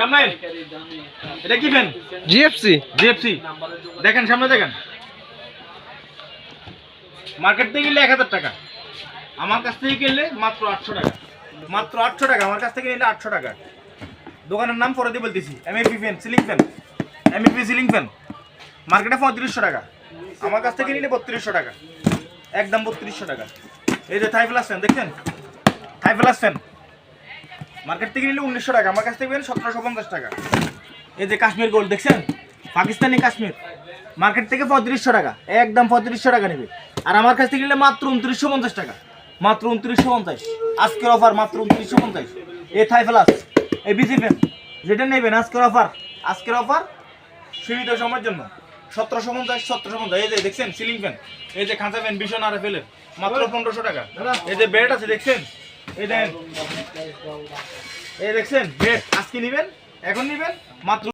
সামনে এটা কি ফ্যান জিএফসি জিএফসি দেখেন সামনে দেখেন। মার্কেট থেকে কিনলে এক হাজার টাকা। আমার কাছ থেকে কিনলে মাত্র আটশো টাকা। মাত্র আটশো টাকা। আমার কাছ থেকে নিলে আটশো টাকা। দোকানের নাম পরে দিয়ে বলতেছি। MAP fan ceiling fan MAP ceiling fan মার্কেটে পঁয়ত্রিশশো টাকা। আমার কাছ থেকে নিলে বত্রিশশো টাকা। একদম বত্রিশশো টাকা। এই যে থাই প্লাস ফ্যান দেখছেন? থাই প্লাস ফ্যান মার্কেট থেকে নিলে উনিশশো টাকা, আমার কাছ থেকে পেলেন সতেরোশো পঞ্চাশ টাকা। এই যে কাশ্মীর গোল্ড, দেখছেন? পাকিস্তানি কাশ্মীর। মার্কেট থেকে পঁয়ত্রিশশো টাকা, একদম পঁয়ত্রিশশো টাকা নেবে। আর আমার কাছ থেকে নিলে মাত্র উনত্রিশশো পঞ্চাশ টাকা, মাত্র উনত্রিশশো পঞ্চাশ। আজকের অফার মাত্র উনত্রিশশো পঞ্চাশ। এ থাই প্লাস এ বিসি ফ্যান যেটা নেবেন আজকের অফার আজকের অফার সীমিত সময়ের জন্য। সতেরোশো পঞ্চাশ সতেরোশো পঞ্চাশ। এই যে দেখছেন সিলিং ফ্যান এই যে খাঁচা ফ্যান ভীষণ আর ফেলে মাত্র পনেরোশো টাকা। এই যে বেড আছে, দেখছেন? এই দেখেন এই দেখছেন? আজকে নিবেন এখন নিবেন মাত্র